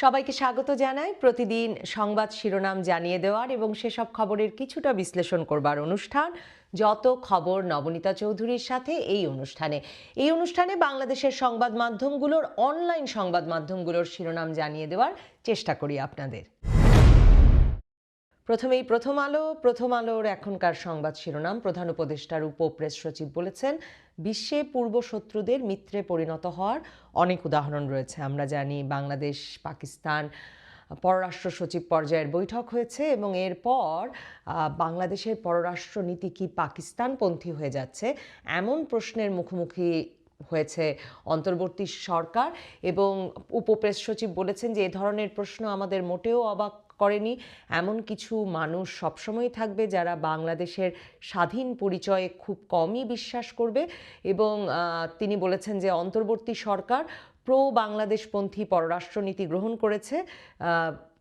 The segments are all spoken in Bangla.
সবাইকে স্বাগত জানাই। প্রতিদিন সংবাদ শিরোনাম জানিয়ে দেওয়ার এবং সেসব খবরের কিছুটা বিশ্লেষণ করবার অনুষ্ঠান। যত খবর নবনীতা চৌধুরীর সাথে এই অনুষ্ঠানে। এই অনুষ্ঠানে বাংলাদেশের সংবাদ মাধ্যমগুলোর, অনলাইন সংবাদ মাধ্যমগুলোর শিরোনাম জানিয়ে দেওয়ার চেষ্টা করি আপনাদের। প্রথমেই প্রথম আলো, প্রথম আলোর এখনকার সংবাদ শিরোনাম। প্রধান উপদেষ্টার উপ প্রেস সচিব বলেছেন, বিশ্বে পূর্ব শত্রুদের মিত্রে পরিণত হওয়ার অনেক উদাহরণ রয়েছে। আমরা জানি বাংলাদেশ, পাকিস্তান, পররাষ্ট্র সচিব পর্যায়ের বৈঠক হয়েছে এবং এরপর বাংলাদেশের পররাষ্ট্র নীতি কি পাকিস্তানপন্থী হয়ে যাচ্ছে? এমন প্রশ্নের মুখোমুখি হয়েছে অন্তর্বর্তী সরকার এবং উপপ্রেস সচিব বলেছেন যে, এ ধরনের প্রশ্ন আমাদের মোটেও অবাক করেনি। এমন কিছু মানুষ সবসময় থাকবে যারা বাংলাদেশের স্বাধীন পরিচয়ে খুব কমই বিশ্বাস করবে এবং তিনি বলেছেন যে অন্তর্বর্তী সরকার প্রো বাংলাদেশপন্থী পররাষ্ট্রনীতি গ্রহণ করেছে।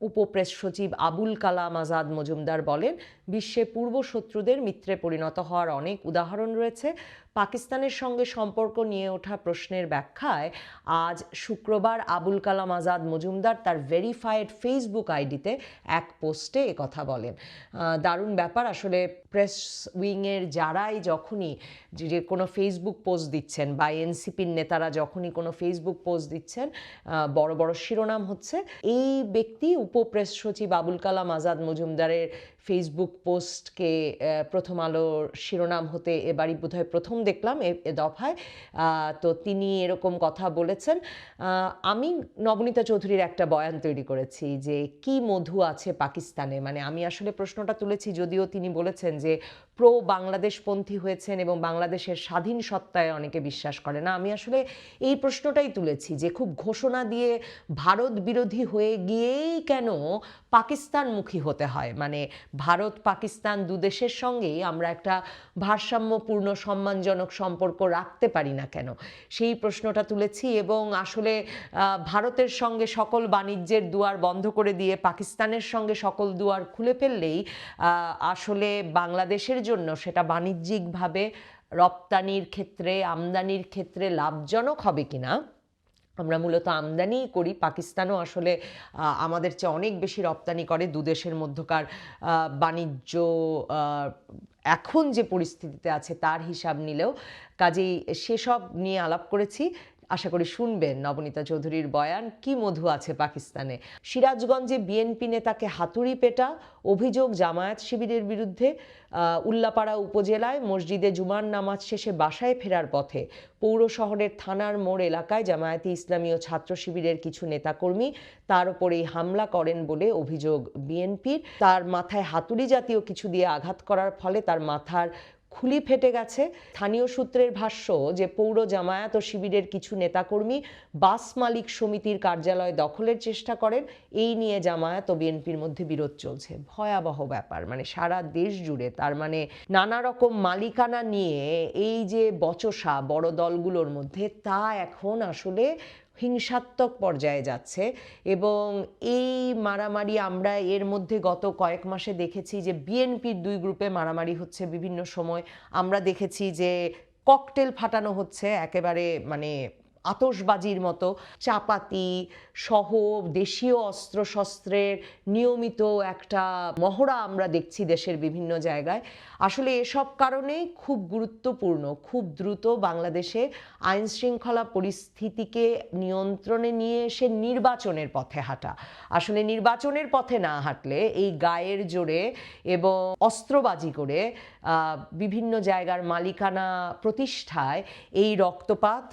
উপপ্রেস সচিব আবুল কালাম আজাদ মজুমদার বলেন, বিশ্বে পূর্ব শত্রুদের মিত্রে পরিণত হওয়ার অনেক উদাহরণ রয়েছে। পাকিস্তানের সঙ্গে সম্পর্ক নিয়ে ওঠা প্রশ্নের ব্যাখ্যায় আজ শুক্রবার আবুল কালাম আজাদ মজুমদার তার ভেরিফাইড ফেসবুক আইডিতে এক পোস্টে কথা বলেন। দারুণ ব্যাপার। আসলে প্রেস উইংয়ের যারাই যখনই যে কোনো ফেসবুক পোস্ট দিচ্ছেন বা এনসিপির নেতারা যখনই কোনো ফেসবুক পোস্ট দিচ্ছেন বড় বড় শিরোনাম হচ্ছে, এই ব্যক্তি উপপ্রেস সচিব আবুল কালাম আজাদ মজুমদারের ফেসবুক পোস্টকে প্রথম আলোর শিরোনাম হতে এবারই বোধহয় প্রথম দেখলাম এ দফায়। তো তিনি এরকম কথা বলেছেন। আমি নবনীতা চৌধুরীর একটা বয়ান তৈরি করেছি যে, কি মধু আছে পাকিস্তানে? মানে আমি আসলে প্রশ্নটা তুলেছি যদিও তিনি বলেছেন যে, প্রো বাংলাদেশপন্থী হয়েছেন এবং বাংলাদেশের স্বাধীন সত্তায় অনেকে বিশ্বাস করে না। আমি আসলে এই প্রশ্নটাই তুলেছি যে, খুব ঘোষণা দিয়ে ভারত বিরোধী হয়ে গিয়েই কেন পাকিস্তানমুখী হতে হয়? মানে ভারত, পাকিস্তান দু দেশের সঙ্গেই আমরা একটা ভারসাম্যপূর্ণ, সম্মানজনক সম্পর্ক রাখতে পারি না কেন? সেই প্রশ্নটা তুলেছি এবং আসলে ভারতের সঙ্গে সকল বাণিজ্যের দুয়ার বন্ধ করে দিয়ে পাকিস্তানের সঙ্গে সকল দুয়ার খুলে ফেললেই আসলে বাংলাদেশের জন্য সেটা বাণিজ্যিকভাবে রপ্তানির ক্ষেত্রে, আমদানির ক্ষেত্রে লাভজনক হবে কিনা? আমরা মূলত আমদানিই করি। পাকিস্তানও আসলে আমাদের চেয়ে অনেক বেশি রপ্তানি করে দু দেশের মধ্যকার বাণিজ্য এখন যে পরিস্থিতিতে আছে তার হিসাব নিলেও কাজেই সেসব নিয়ে আলাপ করেছি। আশা করি শুনবেন নবনীতা চৌধুরীর বয়ান, কি মধু আছে পাকিস্তানে? সিরাজগঞ্জে বিএনপি নেতাকে হাতুড়ি পেটা, অভিযোগ জামায়াত শিবিরের বিরুদ্ধে উল্লাপাড়া উপজেলায় মসজিদে জুমার নামাজ শেষে বাসায় ফেরার পথে, পৌর শহরের থানার মোড় এলাকায় জামায়াতে ইসলামী ও ছাত্র শিবিরের কিছু নেতাকর্মী তার উপরেই হামলা করেন বলে অভিযোগ বিএনপির। তার মাথায় হাতুড়ি জাতীয় কিছু দিয়ে আঘাত করার ফলে তার মাথার খুলি ফেটে গেছে। স্থানীয় সূত্রের ভাষ্য যে পৌর জামায়াত ও শিবিরের কিছু নেতাকর্মী বাস মালিক সমিতির কার্যালয় দখলের চেষ্টা করেন। এই নিয়ে জামায়াত ও বিএনপির মধ্যে বিরোধ চলছে। ভয়াবহ ব্যাপার। মানে সারা দেশ জুড়ে তার মানে নানা রকম মালিকানা নিয়ে এই যে বচসা বড় দলগুলোর মধ্যে তা এখন আসলে হিংসাত্মক পর্যায়ে যাচ্ছে এবং এই মারামারি আমরা এর মধ্যে গত কয়েক মাসে দেখেছি যে বিএনপির দুই গ্রুপে মারামারি হচ্ছে বিভিন্ন সময়। আমরা দেখেছি যে ককটেল ফাটানো হচ্ছে, একেবারে মানে আতশবাজির মতো চাপাতি সহ দেশীয় অস্ত্রশস্ত্রের নিয়মিত একটা মহড়া আমরা দেখছি দেশের বিভিন্ন জায়গায়। আসলে এসব কারণেই খুব গুরুত্বপূর্ণ, খুব দ্রুত বাংলাদেশে আইন শৃঙ্খলা পরিস্থিতিকে নিয়ন্ত্রণে নিয়ে এসে নির্বাচনের পথে হাঁটা। আসলে নির্বাচনের পথে না হাঁটলে এই গায়ের জোরে এবং অস্ত্রবাজি করে বিভিন্ন জায়গার মালিকানা প্রতিষ্ঠায় এই রক্তপাত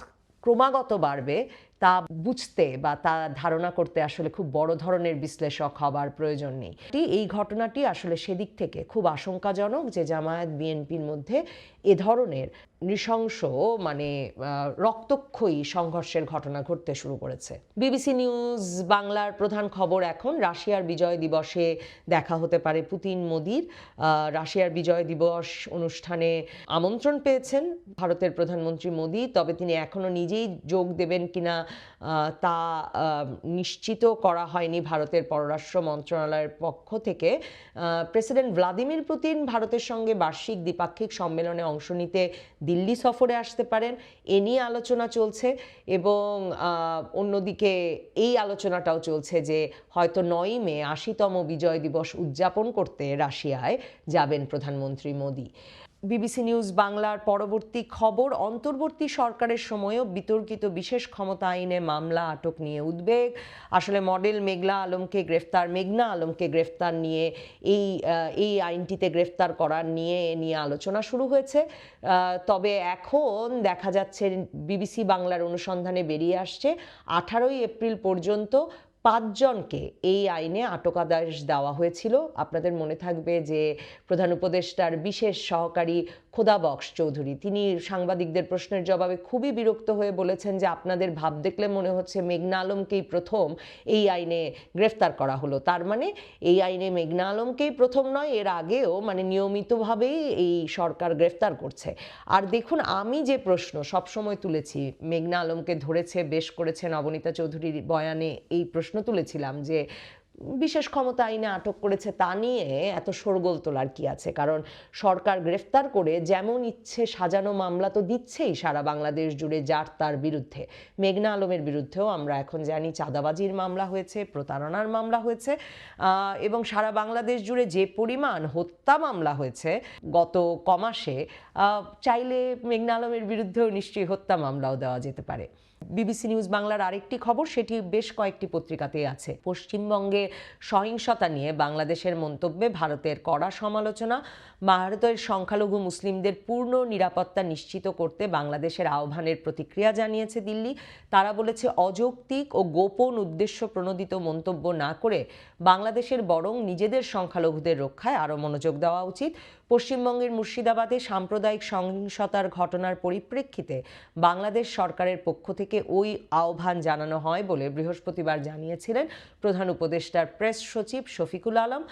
ক্রমাগত বাড়বে, তা বুঝতে বা তা ধারণা করতে আসলে খুব বড় ধরনের বিশ্লেষক হবার প্রয়োজন নেই। এই ঘটনাটি আসলে সেদিক থেকে খুব আশঙ্কাজনক যে জামায়াত বিএনপির মধ্যে এ ধরনের নৃশংস মানে রক্তক্ষয়ী সংঘর্ষের ঘটনা ঘটতে শুরু করেছে। বিবিসি নিউজ বাংলার প্রধান খবর এখন, রাশিয়ার বিজয় দিবসে দেখা হতে পারে পুতিন মোদির। রাশিয়ার বিজয় দিবস অনুষ্ঠানে আমন্ত্রণ পেয়েছেন ভারতের প্রধানমন্ত্রী মোদি, তবে তিনি এখনও নিজেই যোগ দেবেন কিনা তা নিশ্চিত করা হয়নি ভারতের পররাষ্ট্র মন্ত্রণালয়ের পক্ষ থেকে। প্রেসিডেন্ট ভ্লাদিমির পুতিন ভারতের সঙ্গে বার্ষিক দ্বিপাক্ষিক সম্মেলনে অংশ নিতে দিল্লি সফরে আসতে পারেন, এ নিয়ে আলোচনা চলছে এবং অন্যদিকে এই আলোচনাটাও চলছে যে হয়তো নয়ই মে আশিতম বিজয় দিবস উদযাপন করতে রাশিয়ায় যাবেন প্রধানমন্ত্রী মোদী। বিবিসি নিউজ বাংলার পরবর্তী খবর, অন্তর্বর্তী সরকারের সময়ও বিতর্কিত বিশেষ ক্ষমতা আইনে মামলা আটক নিয়ে উদ্বেগ। আসলে মডেল মেঘলা আলমকে গ্রেফতার, মেঘনা আলমকে গ্রেফতার নিয়ে এই এই আইনটিতে গ্রেফতার করার নিয়ে নিয়ে আলোচনা শুরু হয়েছে। তবে এখন দেখা যাচ্ছে বিবিসি বাংলার অনুসন্ধানে বেরিয়ে আসছে। আঠারোই এপ্রিল পর্যন্ত পাঁচজনকে এই আইনে আটকাদেশ দেওয়া হয়েছিল। আপনাদের মনে থাকবে যে প্রধান উপদেষ্টার বিশেষ সহকারী খোদা বক্স চৌধুরী। তিনি সাংবাদিকদের প্রশ্নের জবাবে খুবই বিরক্ত হয়ে বলেছেন যে, আপনাদের ভাব দেখলে মনে হচ্ছে মেঘনা আলমকেই প্রথম এই আইনে গ্রেফতার করা হলো। তার মানে এই আইনে মেঘনা আলমকেই প্রথম নয়, এর আগেও মানে নিয়মিতভাবেই এই সরকার গ্রেফতার করছে। আর দেখুন, আমি যে প্রশ্ন সবসময় তুলেছি, মেঘনা আলমকে ধরেছে, বেশ করেছে নবনীতা চৌধুরীর বয়ানে এই প্রশ্ন তুলেছিলাম যে বিশেষ ক্ষমতা আইনে আটক করেছে তা নিয়ে এত শোরগোল তোলার কি আছে? কারণ সরকার গ্রেফতার করে যেমন ইচ্ছে সাজানো মামলা তো দিচ্ছেই সারা বাংলাদেশ জুড়ে যার তার বিরুদ্ধে। মেঘনা আলমের বিরুদ্ধেও আমরা এখন জানি চাঁদাবাজির মামলা হয়েছে, প্রতারণার মামলা হয়েছে এবং সারা বাংলাদেশ জুড়ে যে পরিমাণ হত্যা মামলা হয়েছে গত কমাসে চাইলে মেঘনা আলমের বিরুদ্ধেও নিশ্চয়ই হত্যা মামলাও দেওয়া যেতে পারে। বিবিসি নিউজ বাংলার আরেকটি খবর, সেটি বেশ কয়েকটি পত্রিকাতেই আছে। পশ্চিমবঙ্গে সহিংসতা নিয়ে বাংলাদেশের মন্তব্যে ভারতের কড়া সমালোচনা, ভারতের সংখ্যালঘু মুসলিমদের পূর্ণ নিরাপত্তা নিশ্চিত করতে বাংলাদেশের আহ্বানের প্রতিক্রিয়া জানিয়েছে দিল্লি। তারা বলেছে, অযৌক্তিক ও গোপন উদ্দেশ্য প্রণোদিত মন্তব্য না করে বাংলাদেশের বরং নিজেদের সংখ্যালঘুদের রক্ষায় আরও মনোযোগ দেওয়া উচিত। পশ্চিমবঙ্গের মুর্শিদাবাদে সাম্প্রদায়িক সহিংসতার ঘটনার পরিপ্রেক্ষিতে বাংলাদেশ সরকারের পক্ষ থেকে ওই আহ্বান জানানো হয় বলে বৃহস্পতিবার জানিয়েছিলেন প্রধান উপদেষ্টার প্রেস সচিব শফিকুল আলম।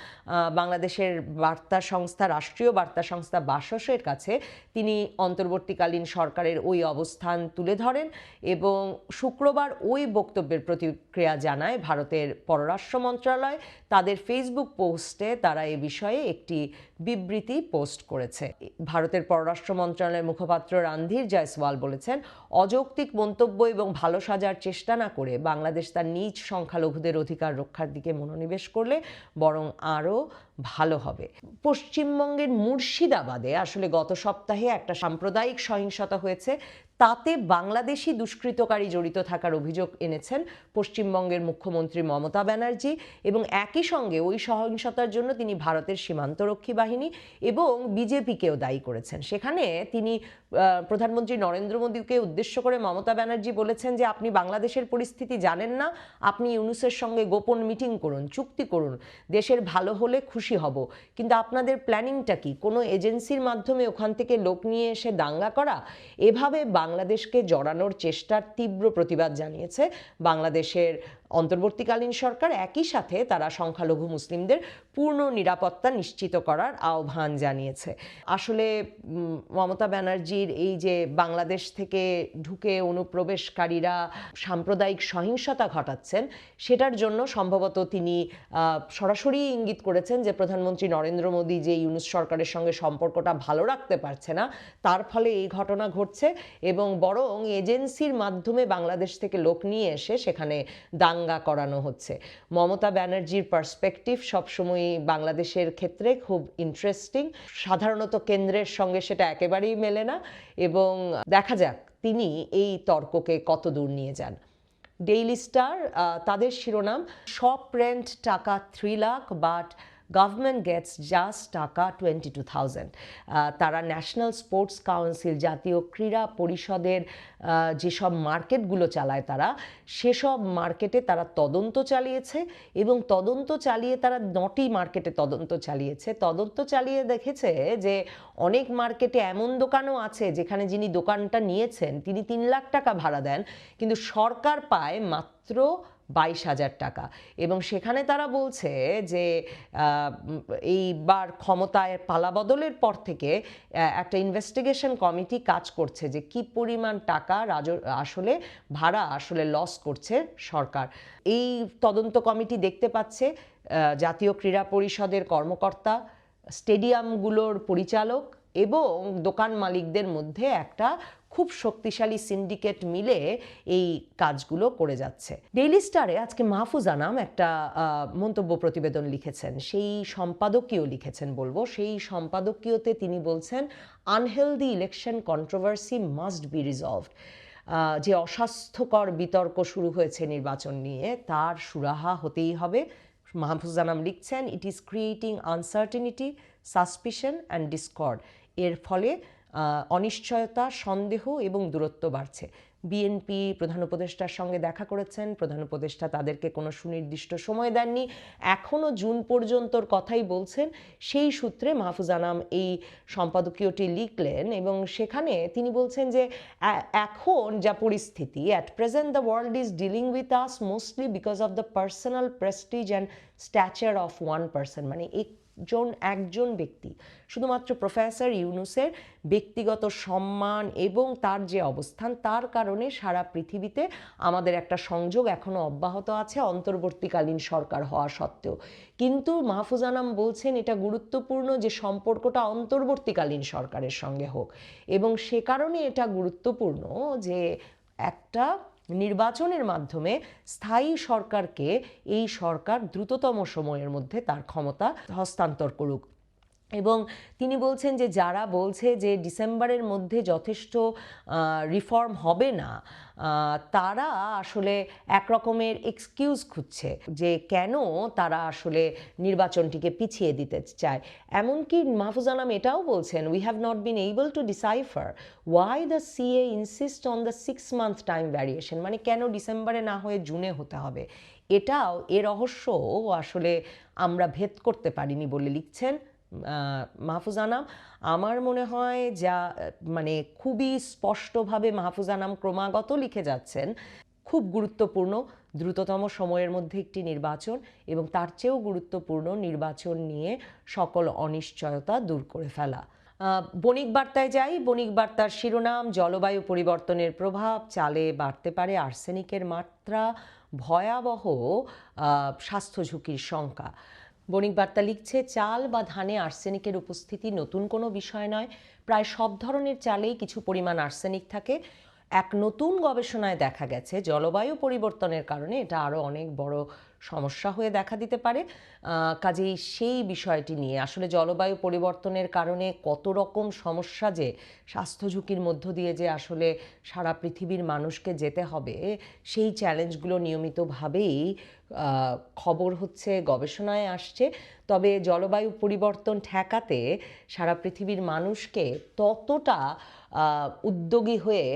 বাংলাদেশের বার্তা সংস্থা, রাষ্ট্রীয় বার্তা সংস্থা বাসসের কাছে তিনি অন্তর্বর্তীকালীন সরকারের ওই অবস্থান তুলে ধরেন এবং শুক্রবার ওই বক্তব্যের প্রতিক্রিয়া জানায় ভারতের পররাষ্ট্র মন্ত্রণালয়। তাদের ফেসবুক পোস্টে তারা এ বিষয়ে একটি বিবৃতি পোস্ট করেছে। ভারতের পররাষ্ট্র মন্ত্রণালয়ের মুখপাত্র রান্ধীর জয়সওয়াল বলেছেন, অযৌক্তিক মন্তব্য এবং ভালো সাজার চেষ্টা না করে বাংলাদেশ তার নিজ সংখ্যালঘুদের অধিকার রক্ষার দিকে মনোনিবেশ করলে বরং আরও ভালো হবে। পশ্চিমবঙ্গের মুর্শিদাবাদে আসলে গত সপ্তাহে একটা সাম্প্রদায়িক সহিংসতা হয়েছে। তাতে বাংলাদেশি দুষ্কৃতকারী জড়িত থাকার অভিযোগ এনেছেন পশ্চিমবঙ্গের মুখ্যমন্ত্রী মমতা ব্যানার্জি এবং একই সঙ্গে ওই সহিংসতার জন্য তিনি ভারতের সীমান্তরক্ষী বাহিনী এবং বিজেপিকেও দায়ী করেছেন। সেখানে তিনি প্রধানমন্ত্রী নরেন্দ্র মোদীকে উদ্দেশ্য করে মমতা ব্যানার্জি বলেছেন যে আপনি বাংলাদেশের পরিস্থিতি জানেন না, আপনি ইউনুসের সঙ্গে গোপন মিটিং করুন, চুক্তি করুন, দেশের ভালো হলে খুশি হব। কিন্তু আপনাদের প্ল্যানিংটা কি? কোনো এজেন্সির মাধ্যমে ওখান থেকে লোক নিয়ে এসে দাঙ্গা করা? এভাবে বাংলাদেশকে জড়ানোর চেষ্টার তীব্র প্রতিবাদ জানিয়েছে বাংলাদেশের অন্তর্বর্তীকালীন সরকার একই সাথে তারা সংখ্যালঘু মুসলিমদের পূর্ণ নিরাপত্তা নিশ্চিত করার আহ্বান জানিয়েছে। আসলে মমতা ব্যানার্জির এই যে বাংলাদেশ থেকে ঢুকে অনুপ্রবেশকারীরা সাম্প্রদায়িক সহিংসতা ঘটাচ্ছেন, সেটার জন্য সম্ভবত তিনি সরাসরি ইঙ্গিত করেছেন যে প্রধানমন্ত্রী নরেন্দ্র মোদী যে ইউনুস সরকারের সঙ্গে সম্পর্কটা ভালো রাখতে পারছে না, তার ফলে এই ঘটনা ঘটছে এবং বরং এজেন্সির মাধ্যমে বাংলাদেশ থেকে লোক নিয়ে এসে সেখানে দাঙ্গা করানো হচ্ছে। মমতা ব্যানার্জির পার্সপেক্টিভ সবসময়ই বাংলাদেশের ক্ষেত্রে খুব ইন্টারেস্টিং সাধারণত কেন্দ্রের সঙ্গে সেটা একেবারেই মেলে না এবং দেখা যাক তিনি এই তর্ককে কত দূর নিয়ে যান। ডেইলি স্টার তাদের শিরোনাম সব রেন্ট টাকা three lakh but government gets just টাকা টোয়েন্টি টু থাউজেন্ড তারা ন্যাশনাল স্পোর্টস কাউন্সিল জাতীয় ক্রীড়া পরিষদের যেসব মার্কেটগুলো চালায় তারা, সেসব মার্কেটে তারা তদন্ত চালিয়েছে এবং তদন্ত চালিয়ে তারা নটি মার্কেটে তদন্ত চালিয়েছে। তদন্ত চালিয়ে দেখেছে যে অনেক মার্কেটে এমন দোকানও আছে যেখানে যিনি দোকানটা নিয়েছেন, তিনি তিন লাখ টাকা ভাড়া দেন, কিন্তু সরকার পায় মাত্র বাইশ হাজার টাকা। এবং সেখানে তারা বলছে যে এইবার ক্ষমতায় পালাবদলের পর থেকে একটা ইনভেস্টিগেশন কমিটি কাজ করছে যে, কি পরিমাণ টাকা রাজ, আসলে ভাড়া আসলে লস করছে সরকার। এই তদন্ত কমিটি দেখতে পাচ্ছে জাতীয় ক্রীড়া পরিষদের কর্মকর্তা স্টেডিয়ামগুলোর পরিচালক এবং দোকান মালিকদের মধ্যে একটা খুব শক্তিশালী সিন্ডিকেট মিলে এই কাজগুলো করে যাচ্ছে। ডেইলি স্টারে আজকে মাহফুজ আনাম একটা মন্তব্য প্রতিবেদন লিখেছেন। সেই সম্পাদকীয় লিখেছেন বলব। সেই সম্পাদকীয়তে তিনি বলছেন unhealthy election controversy must be resolved যে অস্বাস্থ্যকর বিতর্ক শুরু হয়েছে নির্বাচন নিয়ে, তার সুরাহা হতেই হবে। মাহফুজ আনাম লিখছেন it is creating uncertainty suspicion and discord এর ফলে অনিশ্চয়তা, সন্দেহ এবং দূরত্ব বাড়ছে। বিএনপি প্রধান উপদেষ্টার সঙ্গে দেখা করেছেন। প্রধান উপদেষ্টা তাদেরকে কোনো সুনির্দিষ্ট সময় দেননি। এখনও জুন পর্যন্তর কথাই বলছেন। সেই সূত্রে মাহফুজ আনাম এই সম্পাদকীয়টি লিখলেন এবং সেখানে তিনি বলছেন যে এখন যা পরিস্থিতি at present the world is dealing with us mostly because of the personal prestige and stature of one person মানে একজন একজন ব্যক্তি। শুধুমাত্র প্রফেসর ইউনুসের ব্যক্তিগত সম্মান এবং তার যে অবস্থান, তার কারণে সারা পৃথিবীতে আমাদের একটা সংযোগ এখনও অব্যাহত আছে, অন্তর্বর্তীকালীন সরকার হওয়া সত্ত্বেও। কিন্তু মাহফুজ আনাম বলছেন, এটা গুরুত্বপূর্ণ যে সম্পর্কটা অন্তর্বর্তীকালীন সরকারের সঙ্গে হোক। এবং সে কারণে এটা গুরুত্বপূর্ণ যে একটা নির্বাচনের মাধ্যমে স্থায়ী সরকারকে এই সরকার দ্রুততম সময়ের মধ্যে তার ক্ষমতা হস্তান্তর করুক। এবং তিনি বলছেন যে যারা বলছে যে ডিসেম্বরের মধ্যে যথেষ্ট রিফর্ম হবে না তারা আসলে এক রকমের এক্সকিউজ খুঁজছে যে কেন তারা আসলে নির্বাচনটিকে পিছিয়ে দিতে চায়। এমনকি মাহফুজ আনাম এটাও বলছেন we have not been able to decipher why the CA insist on the six month time variation মানে কেন ডিসেম্বরে না হয়ে জুনে হতে হবে? এটাও, এ রহস্য আসলে আমরা ভেদ করতে পারিনি বলে লিখছেন আহ, মাহফুজ আনাম আমার মনে হয় যা মানে খুবই স্পষ্টভাবে মাহফুজ আনাম ক্রমাগত লিখে যাচ্ছেন খুব গুরুত্বপূর্ণ দ্রুততম সময়ের মধ্যে একটি নির্বাচন এবং তার চেয়েও গুরুত্বপূর্ণ নির্বাচন নিয়ে সকল অনিশ্চয়তা দূর করে ফেলা। বণিক বার্তায় যাই বণিক বার্তার শিরোনাম জলবায়ু পরিবর্তনের প্রভাব চালে বাড়তে পারে আর্সেনিকের মাত্রা ভয়াবহ স্বাস্থ্য ঝুঁকির শঙ্কা। বণিক বার্তা লিখছে, চাল বা ধানে আর্সেনিকের উপস্থিতি নতুন কোনো বিষয় নয়। প্রায় সব ধরনের চালেই কিছু পরিমাণ আর্সেনিক থাকে। এক নতুন গবেষণায় দেখা গেছে, জলবায়ু পরিবর্তনের কারণে এটা আরও অনেক বড় সমস্যা হয়ে দেখা দিতে পারে। কাজেই সেই বিষয়টি নিয়ে আসলে জলবায়ু পরিবর্তনের কারণে কত রকম সমস্যা যে, স্বাস্থ্য ঝুঁকির মধ্য দিয়ে যে আসলে সারা পৃথিবীর মানুষকে যেতে হবে, সেই চ্যালেঞ্জগুলো নিয়মিতভাবেই খবর হচ্ছে, গবেষণায় আসছে। তবে জলবায়ু পরিবর্তন ঠেকাতে সারা পৃথিবীর মানুষকে ততটা উদ্যোগী হয়ে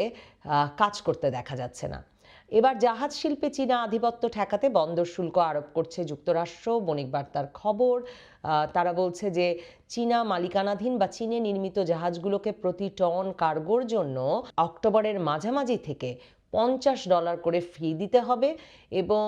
কাজ করতে দেখা যাচ্ছে না। এবার জাহাজ শিল্পে চীনা আধিপত্য ঠেকাতে বন্দর শুল্ক আরোপ করছে যুক্তরাষ্ট্র। বণিক বার্তার খবর তারা বলছে যে চীনা মালিকানাধীন বা চীনে নির্মিত জাহাজগুলোকে প্রতি টন কার্গোর জন্য অক্টোবরের মাঝামাঝি থেকে পঞ্চাশ ডলার করে ফি দিতে হবে এবং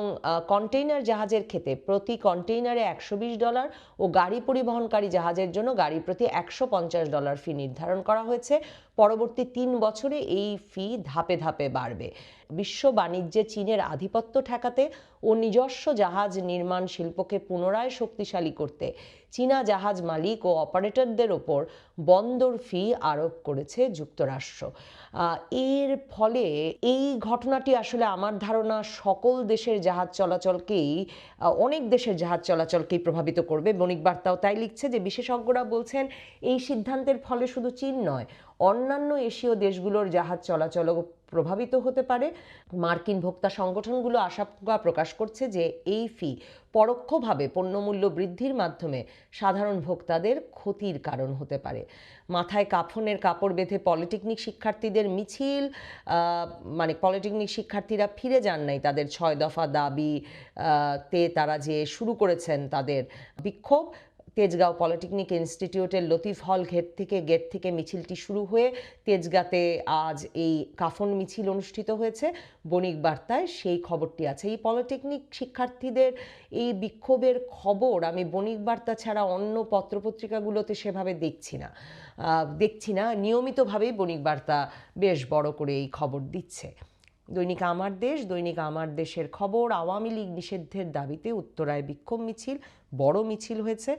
কন্টেইনার জাহাজের ক্ষেত্রে প্রতি কন্টেইনারে একশো বিশ ডলার ও গাড়ি পরিবহনকারী জাহাজের জন্য গাড়ি প্রতি একশো পঞ্চাশ ডলার ফি নির্ধারণ করা হয়েছে। পরবর্তী তিন বছরে এই ফি ধাপে ধাপে বাড়বে। বিশ্ব বাণিজ্যে চীনের আধিপত্য ঠেকাতে ও নিজস্ব জাহাজ নির্মাণ শিল্পকে পুনরায় শক্তিশালী করতে চীনা জাহাজ মালিক ও অপারেটরদের ওপর বন্দর ফি আরোপ করেছে যুক্তরাষ্ট্র। এর ফলে এই ঘটনাটি আসলে আমার ধারণা সকল দেশের জাহাজ চলাচলকেই অনেক দেশের জাহাজ চলাচলকেই প্রভাবিত করবে। বণিক বার্তাও তাই লিখছে যে বিশেষজ্ঞরা বলছেন, এই সিদ্ধান্তের ফলে শুধু চীন নয়, অন্যান্য এশীয় দেশগুলোর জাহাজ চলাচলও প্রভাবিত হতে পারে। মার্কিন ভোক্তা সংগঠনগুলো আশঙ্কা প্রকাশ করছে যে এই ফি পরোক্ষভাবে পণ্যমূল্য বৃদ্ধির মাধ্যমে সাধারণ ভোক্তাদের ক্ষতির কারণ হতে পারে। মাথায় কাফনের কাপড় বেঁধে পলিটেকনিক শিক্ষার্থীদের মিছিল মানে পলিটেকনিক শিক্ষার্থীরা ফিরে যান নাই তাদের ছয় দফা দাবি তে তারা যে শুরু করেছেন তাদের বিক্ষোভ। তেজগাঁও পলিটেকনিক ইনস্টিটিউটের লতিফ হল গেট থেকে গেট থেকে মিছিলটি শুরু হয়ে তেজগাঁতে আজ এই কাফন মিছিল অনুষ্ঠিত হয়েছে। বণিক বার্তায় সেই খবরটি আছে। এই পলিটেকনিক শিক্ষার্থীদের এই বিক্ষোভের খবর আমি বণিক বার্তা ছাড়া অন্য পত্রপত্রিকাগুলোতে সেভাবে দেখছি না। দেখছি না। নিয়মিতভাবেই বণিক বার্তা বেশ বড় করে এই খবর দিচ্ছে। দৈনিক আমার দেশ, দৈনিক আমার দেশের খবর, আওয়ামী লীগ নিষিদ্ধের দাবিতে উত্তরায় বিক্ষোভ মিছিল। বড় মিছিল হয়েছে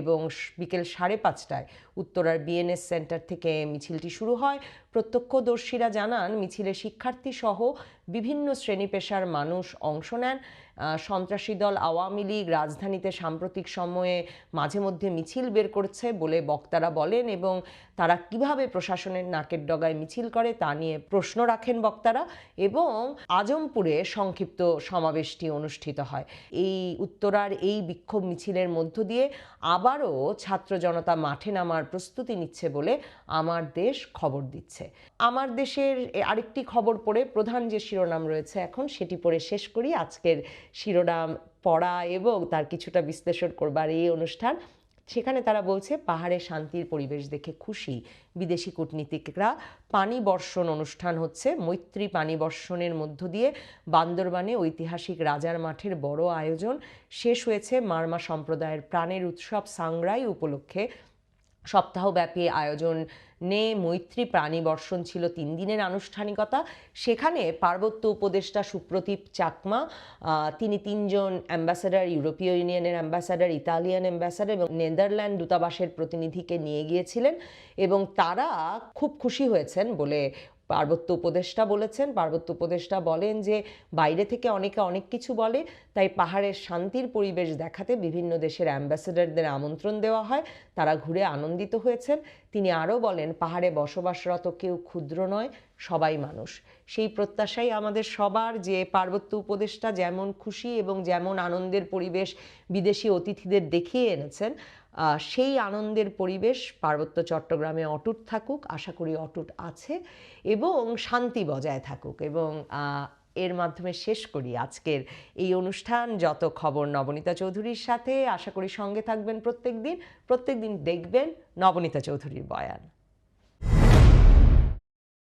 এবং বিকেল সাড়ে পাঁচটায় উত্তরার বিএনএস সেন্টার থেকে মিছিলটি শুরু হয়। প্রত্যক্ষদর্শীরা জানান মিছিলে শিক্ষার্থী সহ বিভিন্ন শ্রেণি পেশার মানুষ অংশ নেন। সন্ত্রাসী দল আওয়ামী লীগ রাজধানীতে সাম্প্রতিক সময়ে মাঝে মধ্যে মিছিল বের করছে বলে বক্তারা বলেন এবং তারা কীভাবে প্রশাসনের নাকের ডগায় মিছিল করে তা নিয়ে প্রশ্ন রাখেন বক্তারা এবং আজমপুরে সংক্ষিপ্ত সমাবেশটি অনুষ্ঠিত হয়। এই উত্তরার এই বিক্ষোভ মিছিলের মধ্য দিয়ে আবারও ছাত্র জনতা মাঠে নামার প্রস্তুতি নিচ্ছে বলে আমার দেশ খবর দিচ্ছে। আমার দেশের আরেকটি খবর পড়ে প্রধান যে শিরোনাম রয়েছে এখন সেটি পড়ে শেষ করি। আজকের শিরোনাম পড়া এবং তার কিছুটা বিশ্লেষণ করবার এই অনুষ্ঠান সেখানে তারা বলছে, পাহাড়ে শান্তির পরিবেশ দেখে খুশি বিদেশি কূটনীতিকরা। পানি বর্ষণ অনুষ্ঠান হচ্ছে। মৈত্রী পানি বর্ষণের মধ্য দিয়ে বান্দরবানে ঐতিহাসিক রাজার মাঠের বড় আয়োজন। শেষ হয়েছে মারমা সম্প্রদায়ের প্রাণের উৎসব সাংরাই উপলক্ষে। সপ্তাহব্যাপী আয়োজন নে মৈত্রী প্রাণী বর্ষণ ছিল তিন দিনের আনুষ্ঠানিকতা। সেখানে পার্বত্য উপদেষ্টা সুপ্রতীপ চাকমা তিনি তিনজন অ্যাম্বাসাডার, ইউরোপীয় ইউনিয়নের অ্যাম্বাসাডার, ইতালিয়ান অ্যাম্বাসাডার এবং নেদারল্যান্ড দূতাবাসের প্রতিনিধিকে নিয়ে গিয়েছিলেন এবং তারা খুব খুশি হয়েছেন বলে পার্বত্য উপদেষ্টা বলেছেন। পার্বত্য উপদেষ্টা বলেন যে, বাইরে থেকে অনেকে অনেক কিছু বলে, তাই পাহাড়ের শান্তির পরিবেশ দেখাতে বিভিন্ন দেশের অ্যাম্বাসেডারদের আমন্ত্রণ দেওয়া হয়। তারা ঘুরে আনন্দিত হয়েছেন। তিনি আরও বলেন, পাহাড়ে বসবাসরত কেউ ক্ষুদ্র নয়, সবাই মানুষ। সেই প্রত্যাশাই আমাদের সবার যে, পার্বত্য উপদেষ্টা যেমন খুশি এবং যেমন আনন্দের পরিবেশ বিদেশি অতিথিদের দেখিয়ে এনেছেন সেই আনন্দের পরিবেশ পার্বত্য চট্টগ্রামে অটুট থাকুক, আশা করি অটুট আছে, এবং শান্তি বজায় থাকুক। এবং এর মাধ্যমে শেষ করি আজকের এই অনুষ্ঠান। যত খবর নবনীতা চৌধুরীর সাথে, আশা করি সঙ্গে থাকবেন প্রত্যেক দিন প্রত্যেক দিন দেখবেন নবনীতা চৌধুরীর বয়ান।